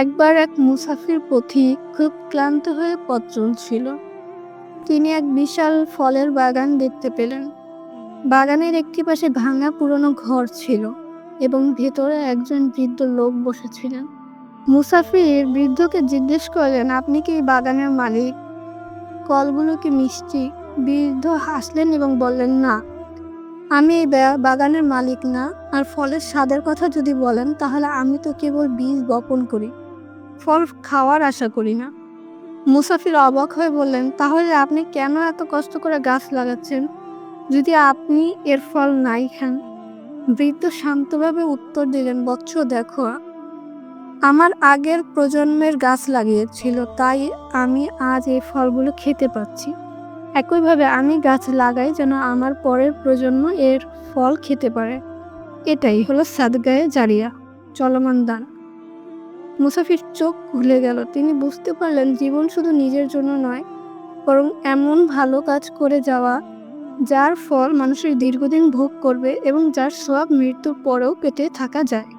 একবার এক মুসাফির পথিক খুব ক্লান্ত হয়ে পথ চলছিল তিনি এক বিশাল ফলের বাগান দেখতে পেলেন। বাগানের একটি পাশে ভাঙা পুরনো ঘর ছিল এবং ভেতরে একজন বৃদ্ধ লোক বসেছিলেন। মুসাফির বৃদ্ধকে জিজ্ঞেস করলেন, আপনি কি এই বাগানের মালিক? কলগুলো কি মিষ্টি বৃদ্ধ হাসলেন এবং বললেন, না, আমি এই বাগানের মালিক না। আর ফলের স্বাদের কথা যদি বলেন, তাহলে আমি তো কেবল বীজ বপন করি। ফল খাওয়ার আশা করি না। মুসাফির অবাক হয়ে বললেন, তাহলে আপনি কেন এত কষ্ট করে গাছ লাগাচ্ছেন? যদি আপনি এর ফল নাই খান। বৃদ্ধ শান্তভাবে উত্তর দিলেন, বৎস দেখো, আমার আগের প্রজন্মের গাছ লাগিয়েছিল, তাই আমি আজ এই ফলগুলো খেতে পাচ্ছি। একইভাবে আমি গাছ লাগাই যেন আমার পরের প্রজন্ম এর ফল খেতে পারে। এটাই হলো সাদগায়ে জারিয়া, চলমান দান। মুসাফির চোখ খুলে গেল। তিনি বুঝতে পারলেন জীবন শুধু নিজের জন্য নয়, বরং এমন ভালো কাজ করে যাওয়া, যার ফল মানুষের দীর্ঘদিন ভোগ করবে এবং যার সব মৃত্যুর পরেও পেটে থাকা যায়।